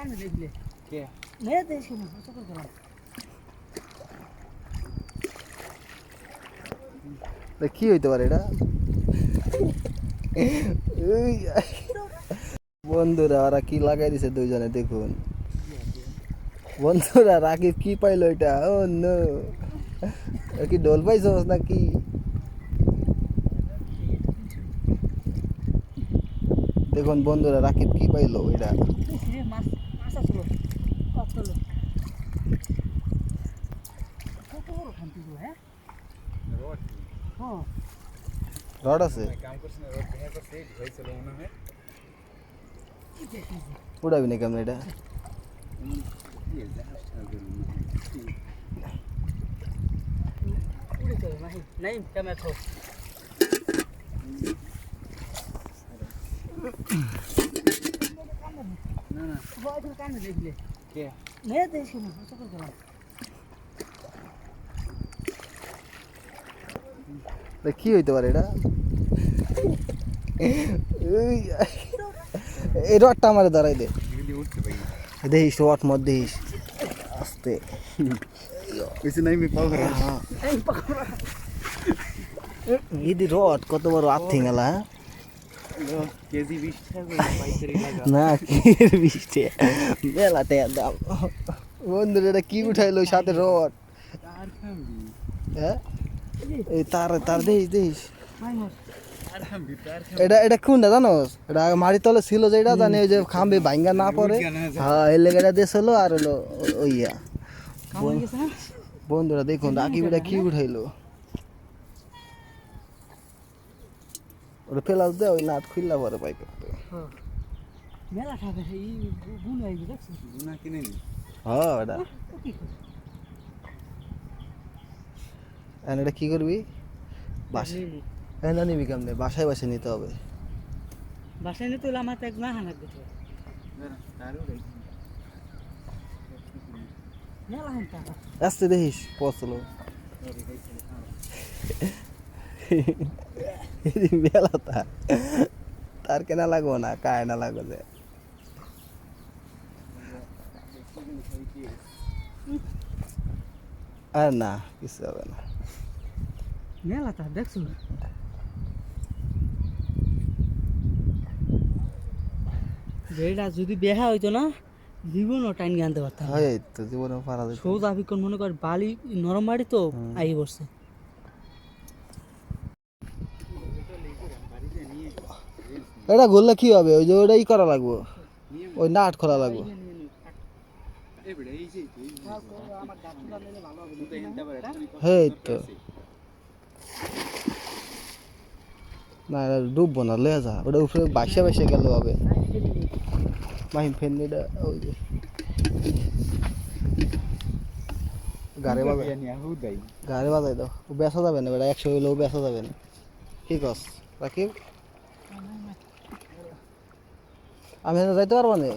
কানে দেখলে কে নে দেখি না কত করে গেলাম তা কি হইতে পারে এটা এই, বন্ধুরা ওরা কি লাগাই দিছে দুইজনে দেখুন বন্ধুরা রাকিব কি পাইলো এটা ও নো কি ডোল পাইছস নাকি দেখুন বন্ধুরা রাকিব কি পাইলো এটা রে মাছ মাছ আসলো কত হলো কত বড় খান্তি গো হ্যাঁ? রড। হ্যাঁ রড আছে? কাম করছ না রড ভেঙে করছে হয়েছিল মনে হয়। কি দেখেছি উড়াবি না কেমন এটা? কি জাহাজ থাকবে উড়ে চলে নাই নাই ক্যামেরা থো না না বয় কানে দেখলে কে? নে দেখি না কত করে গেলাম তা কি হইতে পারে এটা? এই, রডটা আমার ধরাই দে। দেখিস রড মত দেখিস। আস্তে। কিছু নাই রড কত বড় আর্থিং এলা হ্যাঁ? কেজি বিশ টাকা না দাম। বন্ধুরা এটা কি উঠাইলো সাথে রড? হ্যাঁ? এই তার তার খামবি আর এটা এটা কোনটা জানোস এটা মাটির তলে ছিল যে এটা জানি ওই যে খাম্বে ভাঙ্গা না পড়ে হ্যাঁ এই লেগেটা দিয়ে ছিল আর হলো ও- ওই ইয়া কামড়ে গেছে না? বন্ধুরা দেখুন রাকিব এটা কি উঠাইলো? ওটা ফেলাস দে ওই নাট খুললা পরে পাই করতে হ্যাঁ। মেলা খাবে এই গুণ হয়ে গেছে না কিনে নি হ্যাঁ এটা কি এটা কি করবি? বাসায় এটা নিবি কেমনে? বাসায় বাসায় নিতে হবে। বাসায় নিতে হলে আমার তো এক না হানা দিতে তারও মেলা হান টাকা আসতে দেখিস পচলো বেলা তার তার কেনা লাগবো না কায় না লাগবে যে। আর না কিছু হবে না। মেলা তা দেখছ এটা যদি বেহা হইতো না জীবনও টাইন আনতে পারতাম। হয় তো জীবনে পারা যায় সৌদ আবিকন মনে কর বালি নরম বাড়ি তো আই পড়ছে এটা ঘুরলে কি হবে? ওই যে ওটাই করা লাগবো। ওই নাট খোলা লাগবো। হেই তো না ডুববো না, লে যা। ওটা উপরে বাসা বাসা গেলে হবে। মাহিম ফেন এটা ওই যে। গাড়ি বাজাই গাড়ি বাজাই দাও বেচা যাবে না, বেটা। একশো হইলেও বেচা যাবে না। কি কস? রাকিব? আমি যাইতে পারব না।